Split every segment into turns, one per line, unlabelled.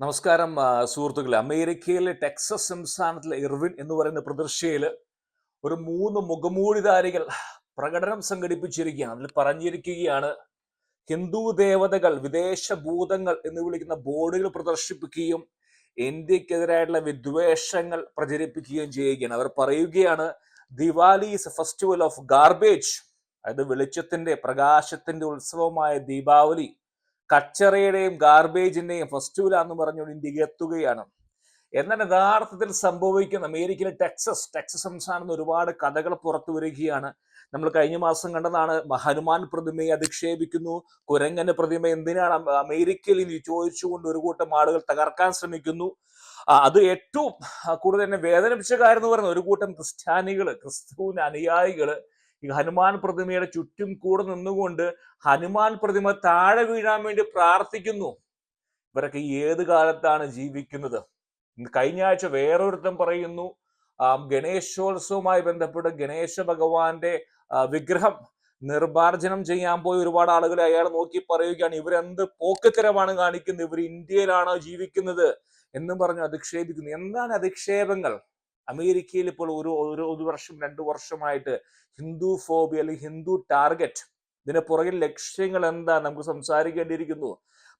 നമസ്കാരം സുഹൃത്തുക്കളെ. അമേരിക്കയിലെ ടെക്സസ് സംസ്ഥാനത്തിലെ ഇർവിൻ എന്ന് പറയുന്ന പ്രദർശയിൽ ഒരു മൂന്ന് മുഖമൂടിധാരികൾ പ്രകടനം സംഘടിപ്പിച്ചിരിക്കുകയാണ്. അതിൽ പറഞ്ഞിരിക്കുകയാണ് ഹിന്ദു ദേവതകൾ വിദേശ ഭൂതങ്ങൾ എന്ന് വിളിക്കുന്ന ബോർഡുകൾ പ്രദർശിപ്പിക്കുകയും ഇന്ത്യക്കെതിരായിട്ടുള്ള വിദ്വേഷങ്ങൾ പ്രചരിപ്പിക്കുകയും ചെയ്യുകയാണ്. അവർ പറയുകയാണ് Diwali is a festival of garbage. അതായത് വെളിച്ചത്തിന്റെ പ്രകാശത്തിന്റെ ഉത്സവമായ ദീപാവലി കച്ചറയുടെയും ഗാർബേജിന്റെയും ഫെസ്റ്റിവലാന്ന് പറഞ്ഞുകൊണ്ട് ഇന്ത്യയ്ക്ക് എത്തുകയാണ്. എന്നാൽ യഥാർത്ഥത്തിൽ സംഭവിക്കുന്ന അമേരിക്കയിലെ ടെക്സസ് ടെക്സസ് സംസ്ഥാനം ഒരുപാട് കഥകൾ പുറത്തു വരികയാണ്. നമ്മൾ കഴിഞ്ഞ മാസം കണ്ടതാണ് ഹനുമാൻ പ്രതിമയെ അധിക്ഷേപിക്കുന്നു കുരങ്ങന്റെ പ്രതിമ എന്തിനാണ് അമേരിക്കയിൽ ഇനി ചോദിച്ചുകൊണ്ട് ഒരു കൂട്ടം ആളുകൾ തകർക്കാൻ ശ്രമിക്കുന്നു. അത് ഏറ്റവും കൂടുതൽ തന്നെ വേദനിപ്പിച്ച കാര്യം എന്ന് പറയുന്നത് ഒരു കൂട്ടം ക്രിസ്ത്യാനികൾ ക്രിസ്തുവിന്റെ അനുയായികൾ ഈ ഹനുമാൻ പ്രതിമയുടെ ചുറ്റും കൂടെ നിന്നുകൊണ്ട് ഹനുമാൻ പ്രതിമ താഴെ വീഴാൻ വേണ്ടി പ്രാർത്ഥിക്കുന്നു. ഇവരൊക്കെ ഏത് കാലത്താണ് ജീവിക്കുന്നത്? കഴിഞ്ഞ ആഴ്ച വേറൊരുത്തം പറയുന്നു ഗണേശോത്സവവുമായി ബന്ധപ്പെട്ട് ഗണേശ ഭഗവാന്റെ വിഗ്രഹം നിർമാർജനം ചെയ്യാൻ പോയി ഒരുപാട് ആളുകൾ അയാൾ നോക്കി പറയുകയാണ് ഇവരെന്ത് പോക്കത്തരമാണ് കാണിക്കുന്നത്? ഇവർ ഇന്ത്യയിലാണോ ജീവിക്കുന്നത്? എന്നും പറഞ്ഞു അധിക്ഷേപിക്കുന്നു. എന്താണ് അധിക്ഷേപങ്ങൾ? അമേരിക്കയിൽ ഇപ്പോൾ ഒരു ഒരു വർഷം രണ്ട് വർഷമായിട്ട് ഹിന്ദു ഫോബി അല്ലെങ്കിൽ ഹിന്ദു ടാർഗറ്റ് ഇതിന് പുറകിൽ ലക്ഷ്യങ്ങൾ എന്താ നമുക്ക് സംസാരിക്കേണ്ടിയിരിക്കുന്നു.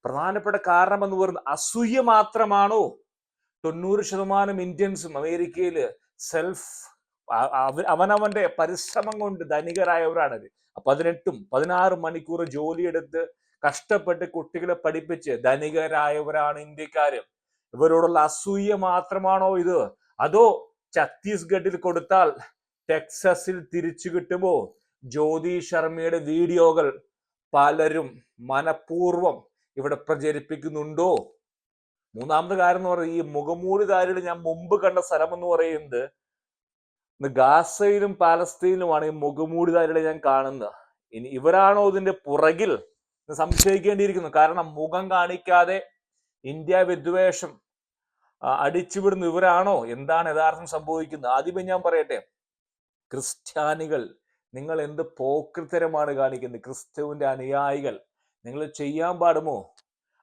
പ്രധാനപ്പെട്ട കാരണം എന്ന് പറയുന്നത് അസൂയ മാത്രമാണോ? തൊണ്ണൂറ് ശതമാനം ഇന്ത്യൻസും അമേരിക്കയിൽ സെൽഫ് അവനവന്റെ പരിശ്രമം കൊണ്ട് ധനികരായവരാണ് പതിനെട്ടും പതിനാറ് മണിക്കൂർ ജോലിയെടുത്ത് കഷ്ടപ്പെട്ട് കുട്ടികളെ പഠിപ്പിച്ച് ധനികരായവരാണ് ഇന്ത്യക്കാര്. ഇവരോടുള്ള അസൂയ മാത്രമാണോ ഇത്? അതോ ഛത്തീസ്ഗഡിൽ കൊടുത്താൽ ടെക്സസിൽ തിരിച്ചു കിട്ടുമോ? ജ്യോതി ശർമ്മയുടെ വീഡിയോകൾ പലരും മനഃപൂർവം ഇവിടെ പ്രചരിപ്പിക്കുന്നുണ്ടോ? മൂന്നാമത് കാര്യം എന്ന് പറയുന്നത് ഈ മുഖമൂടിധാരിയുടെ ഞാൻ മുമ്പ് കണ്ട സ്ഥലം എന്ന് പറയുന്നത് ഗാസയിലും പാലസ്തീനിലുമാണ് ഈ മുഖമൂടിധാരികളെ ഞാൻ കാണുന്നത്. ഇനി ഇവരാണോ ഇതിന്റെ പുറകിൽ സംശയിക്കേണ്ടിയിരിക്കുന്നു. കാരണം മുഖം കാണിക്കാതെ ഇന്ത്യ വിദ്വേഷം അടിച്ചുവിടുന്ന ഇവരാണോ? എന്താണ് യഥാർത്ഥം സംഭവിക്കുന്നത്? ആദ്യമേ ഞാൻ പറയട്ടെ. ക്രിസ്ത്യാനികൾ നിങ്ങൾ എന്ത് പോക്രിത്തരമാണ് കാണിക്കുന്നത്? ക്രിസ്തുവിന്റെ അനുയായികൾ. നിങ്ങൾ ചെയ്യാൻ പാടുമോ?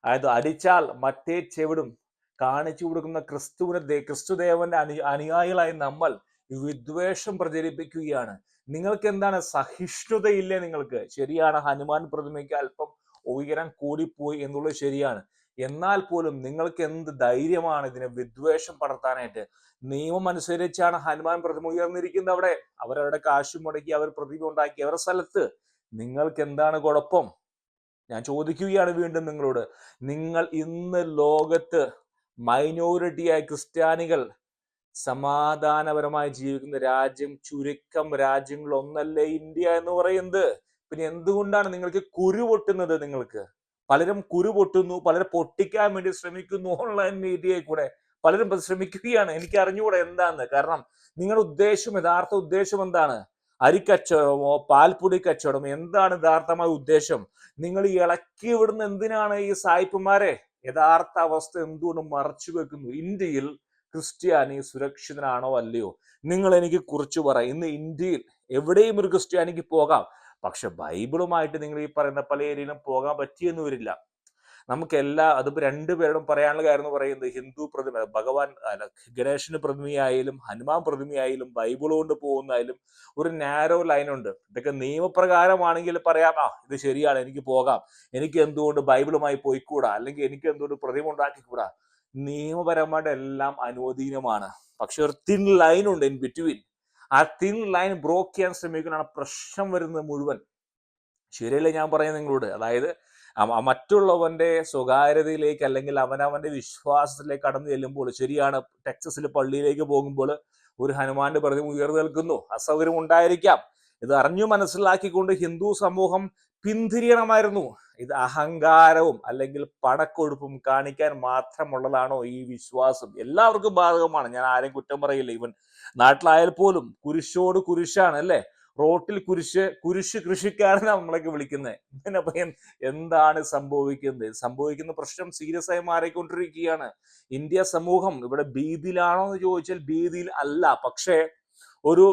അതായത് അടിച്ചാൽ മറ്റേ ചെവിടും കാണിച്ചു കൊടുക്കുന്ന ക്രിസ്തുവിനെ ക്രിസ്തുദേവന്റെ അനു അനുയായികളായി നമ്മൾ വിദ്വേഷം പ്രചരിപ്പിക്കുകയാണ്. നിങ്ങൾക്ക് എന്താണ് സഹിഷ്ണുതയില്ലേ നിങ്ങൾക്ക്? ശരിയാണ് ഹനുമാൻ പ്രതിമയ്ക്ക് അല്പം ഉയരം കൂടിപ്പോയി എന്നുള്ളത് ശരിയാണ്. എന്നാൽ പോലും നിങ്ങൾക്ക് എന്ത് ധൈര്യമാണ് ഇതിനെ വിദ്വേഷം പടർത്താനായിട്ട്? നിയമം അനുസരിച്ചാണ് ഹനുമാൻ പ്രതിമ ഉയർന്നിരിക്കുന്നത് അവിടെ. അവരവരുടെ കാശ് മുടക്കി അവർ പ്രതിമ ഉണ്ടാക്കി അവരുടെ സ്ഥലത്ത്. നിങ്ങൾക്ക് എന്താണ് കുഴപ്പം? ഞാൻ ചോദിക്കുകയാണ് വീണ്ടും നിങ്ങളോട്. നിങ്ങൾ ഇന്ന് ലോകത്ത് മൈനോറിറ്റിയായ ക്രിസ്ത്യാനികൾ സമാധാനപരമായി ജീവിക്കുന്ന രാജ്യം ചുരുക്കം രാജ്യങ്ങൾ ഒന്നല്ലേ ഇന്ത്യ എന്ന് പറയുന്നത്? പിന്നെ എന്തുകൊണ്ടാണ് നിങ്ങൾക്ക് കുരു പൊട്ടുന്നത് നിങ്ങൾക്ക്? പലരും കുരു പൊട്ടുന്നു പലരും പൊട്ടിക്കാൻ വേണ്ടി ശ്രമിക്കുന്നു ഓൺലൈൻ മീഡിയയിൽ കൂടെ. പലരും ശ്രമിക്കുകയാണ് എനിക്ക് അറിഞ്ഞുകൂടെ എന്താന്ന്. കാരണം നിങ്ങളുടെ ഉദ്ദേശം യഥാർത്ഥ ഉദ്ദേശം എന്താണ്? അരിക്കച്ചവടമോ പാൽപ്പൊടി കച്ചവടമോ എന്താണ് യഥാർത്ഥമായ ഉദ്ദേശം? നിങ്ങൾ ഇളക്കി വിടുന്ന എന്തിനാണ് ഈ സായിപ്പുമാരെ യഥാർത്ഥ അവസ്ഥ എന്തുകൊണ്ട് മറച്ചു വെക്കുന്നു? ഇന്ത്യയിൽ ക്രിസ്ത്യാനി സുരക്ഷിതനാണോ അല്ലയോ? നിങ്ങൾ എനിക്ക് കുറിച്ച് പറ. ഇന്ന് ഇന്ത്യയിൽ എവിടെയും ഒരു ക്രിസ്ത്യാനിക്ക് പോകാം. പക്ഷെ ബൈബിളുമായിട്ട് നിങ്ങൾ ഈ പറയുന്ന പല ഏരിയയിലും പോകാൻ പറ്റിയെന്ന് വരില്ല. നമുക്ക് എല്ലാ അതിപ്പോ രണ്ടുപേരോടും പറയാനുള്ള കാര്യം എന്ന് പറയുന്നത് ഹിന്ദു പ്രതിമ ഭഗവാൻ അല്ല ഗണേശന് പ്രതിമയായാലും ഹനുമാൻ പ്രതിമയായാലും ബൈബിൾ കൊണ്ട് പോകുന്നതായാലും ഒരു നാരോ ലൈനുണ്ട് ഇതൊക്കെ നിയമപ്രകാരമാണെങ്കിൽ പറയാം ആ ഇത് ശരിയാണ് എനിക്ക് പോകാം. എനിക്ക് എന്തുകൊണ്ട് ബൈബിളുമായി പോയിക്കൂടാ? അല്ലെങ്കിൽ എനിക്ക് എന്തുകൊണ്ട് പ്രതിമ ഉണ്ടാക്കിക്കൂടാ? നിയമപരമായിട്ട് എല്ലാം അനുവദീനമാണ് പക്ഷെ ഒരു തിൻ ലൈനുണ്ട് ഇൻ ബിറ്റ്വീൻ ആ തിൻ ലൈൻ ബ്രോക്ക് ചെയ്യാൻ ശ്രമിക്കുന്നതാണ് പ്രശ്നം വരുന്നത് മുഴുവൻ. ശരിയല്ലേ ഞാൻ പറയുന്നത് നിങ്ങളോട്? അതായത് മറ്റുള്ളവന്റെ സ്വകാര്യതയിലേക്ക് അല്ലെങ്കിൽ അവനവന്റെ വിശ്വാസത്തിലേക്ക് കടന്നു ചെല്ലുമ്പോൾ ശരിയാണ് ടെക്സസിൽ പള്ളിയിലേക്ക് പോകുമ്പോൾ ഒരു ഹനുമാന്റെ പ്രതിമ ഉയർന്നു നിൽക്കുന്നു. അസൗകര്യം ഉണ്ടായിരിക്കാം. ഇത് അറിഞ്ഞു മനസ്സിലാക്കിക്കൊണ്ട് ഹിന്ദു സമൂഹം പിന്തിരിയണമായിരുന്നു. ഇത് അഹങ്കാരവും അല്ലെങ്കിൽ പണക്കൊഴുപ്പും കാണിക്കാൻ മാത്രമുള്ളതാണോ ഈ വിശ്വാസം? എല്ലാവർക്കും ബാധകമാണ്. ഞാൻ ആരെയും കുറ്റം പറയില്ല. ഇവൻ നാട്ടിലായാൽ പോലും കുരിശോട് കുരിശാണ് അല്ലേ? റോട്ടിൽ കുരിശ് കുരിശ് കൃഷിക്കാരനാണ് നമ്മളൊക്കെ വിളിക്കുന്നത് ഇതിനപ്പൊ എന്താണ് സംഭവിക്കുന്നത്? സംഭവിക്കുന്ന പ്രശ്നം സീരിയസ് ആയി മാറിക്കൊണ്ടിരിക്കുകയാണ്. ഇന്ത്യ സമൂഹം ഇവിടെ ഭീതിയിലാണോ എന്ന് ചോദിച്ചാൽ ഭീതിയിൽ അല്ല. പക്ഷേ ഒരു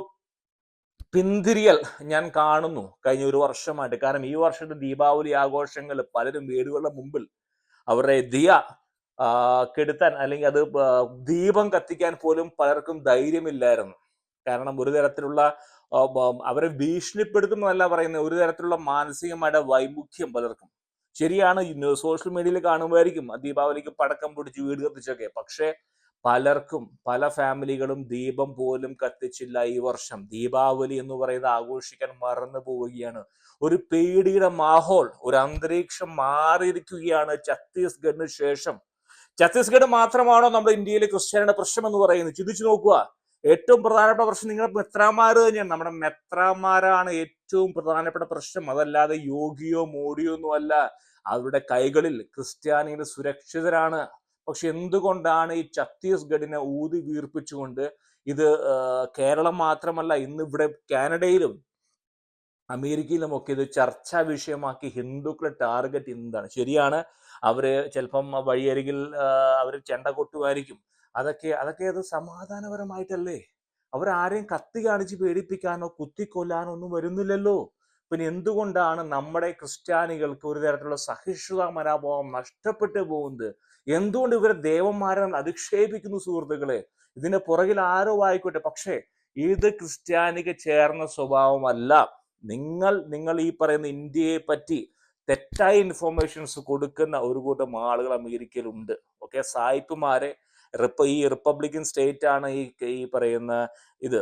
പിന്തിരിയൽ ഞാൻ കാണുന്നു കഴിഞ്ഞ ഒരു വർഷമായിട്ട്. കാരണം ഈ വർഷത്തെ ദീപാവലി ആഘോഷങ്ങൾ പലരും വീടുകളുടെ മുമ്പിൽ അവരുടെ ദിയ കെടുത്താൻ അല്ലെങ്കിൽ അത് ദീപം കത്തിക്കാൻ പോലും പലർക്കും ധൈര്യമില്ലായിരുന്നു. കാരണം ഒരു തരത്തിലുള്ള അവരെ ഭീഷണിപ്പെടുത്തുന്നതല്ല പറയുന്നത്. ഒരു തരത്തിലുള്ള മാനസികമായ വൈമുഖ്യം പലർക്കും. ശരിയാണ് സോഷ്യൽ മീഡിയയിൽ കാണുമായിരിക്കും ദീപാവലിക്ക് പടക്കം പൊടിച്ച് വീട് കത്തിച്ചൊക്കെ. പക്ഷേ പലർക്കും പല ഫാമിലികളും ദീപം പോലും കത്തിച്ചില്ല ഈ വർഷം. ദീപാവലി എന്ന് പറയുന്നത് ആഘോഷിക്കാൻ മറന്നു പോവുകയാണ്. ഒരു പേടിയുടെ മാഹോൾ ഒരു അന്തരീക്ഷം മാറിയിരിക്കുകയാണ് ഛത്തീസ്ഗഡിന് ശേഷം. ഛത്തീസ്ഗഡ് മാത്രമാണോ നമ്മുടെ ഇന്ത്യയിലെ ക്രിസ്ത്യാനിയുടെ പ്രശ്നം എന്ന് പറയുന്നത്? ചിന്തിച്ചു നോക്കുക. ഏറ്റവും പ്രധാനപ്പെട്ട പ്രശ്നം നിങ്ങളുടെ മെത്രാമാർ തന്നെയാണ്. നമ്മുടെ മെത്രാമാരാണ് ഏറ്റവും പ്രധാനപ്പെട്ട പ്രശ്നം. അതല്ലാതെ യോഗിയോ മോഡിയോ ഒന്നും അല്ല അവരുടെ കൈകളിൽ ക്രിസ്ത്യാനികൾ സുരക്ഷിതരാണ്. പക്ഷെ എന്തുകൊണ്ടാണ് ഈ ഛത്തീസ്ഗഡിനെ ഊതി വീർപ്പിച്ചുകൊണ്ട് ഇത് കേരളം മാത്രമല്ല ഇന്ന് ഇവിടെ കാനഡയിലും അമേരിക്കയിലും ഒക്കെ ഇത് ചർച്ചാ വിഷയമാക്കി ഹിന്ദുക്കളെ ടാർഗറ്റ് എന്താണ് ശരിയാണ് അവർ ചിലപ്പം വഴിയരികിൽ അവർ ചെണ്ട കൊട്ടുമായിരിക്കും. അതൊക്കെ അതൊക്കെ അത് സമാധാനപരമായിട്ടല്ലേ? അവരാരെയും കത്തി കാണിച്ച് പേടിപ്പിക്കാനോ കുത്തിക്കൊല്ലാനോ ഒന്നും വരുന്നില്ലല്ലോ. പിന്നെ എന്തുകൊണ്ടാണ് നമ്മുടെ ക്രിസ്ത്യാനികൾക്ക് ഒരു തരത്തിലുള്ള സഹിഷ്ണുതാ മനോഭാവം നഷ്ടപ്പെട്ടു പോകുന്നത്? എന്തുകൊണ്ട് ഇവരെ ദേവന്മാരെ നമ്മൾ അധിക്ഷേപിക്കുന്നു സുഹൃത്തുക്കളെ? ഇതിന്റെ പുറകിൽ ആരോ ആയിക്കോട്ടെ. പക്ഷേ ഇത് ക്രിസ്ത്യാനിക്ക് ചേർന്ന സ്വഭാവമല്ല. നിങ്ങൾ നിങ്ങൾ ഈ പറയുന്ന ഇന്ത്യയെ പറ്റി തെറ്റായ ഇൻഫോർമേഷൻസ് കൊടുക്കുന്ന ഒരു കൂട്ടം ആളുകൾ അമേരിക്കയിലുണ്ട്. ഓക്കെ സായിപ്പുമാരെ ഈ റിപ്പബ്ലിക്കൻ സ്റ്റേറ്റ് ആണ് ഈ ഈ പറയുന്ന ഇത്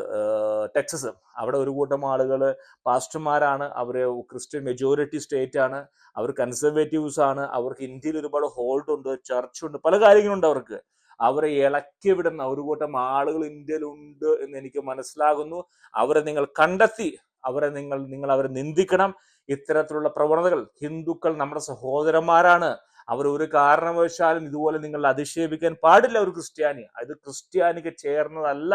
ടെക്സസ്. അവിടെ ഒരു കൂട്ടം ആളുകൾ പാസ്റ്റർമാരാണ് അവർ ക്രിസ്ത്യൻ മെജോറിറ്റി സ്റ്റേറ്റ് ആണ് അവർ കൺസർവേറ്റീവ്സ് ആണ് അവർക്ക് ഇന്ത്യയിൽ ഒരുപാട് ഹോൾഡ് ഉണ്ട് ചർച്ച് ഉണ്ട് പല കാര്യങ്ങളുണ്ട് അവർക്ക്. അവരെ ഇളക്കി വിടുന്ന ഒരു കൂട്ടം ആളുകൾ ഇന്ത്യയിലുണ്ട് എന്ന് എനിക്ക് മനസ്സിലാകുന്നു. അവരെ നിങ്ങൾ കണ്ടെത്തി അവരെ നിങ്ങൾ നിങ്ങൾ അവരെ നിന്ദിക്കണം. ഇത്തരത്തിലുള്ള പ്രവണതകൾ ഹിന്ദുക്കൾ നമ്മുടെ സഹോദരന്മാരാണ്. അവർ ഒരു കാരണവശാലും ഇതുപോലെ നിങ്ങൾ അധിക്ഷേപിക്കാൻ പാടില്ല ഒരു ക്രിസ്ത്യാനി. അത് ക്രിസ്ത്യാനിക്ക് ചേർന്നതല്ല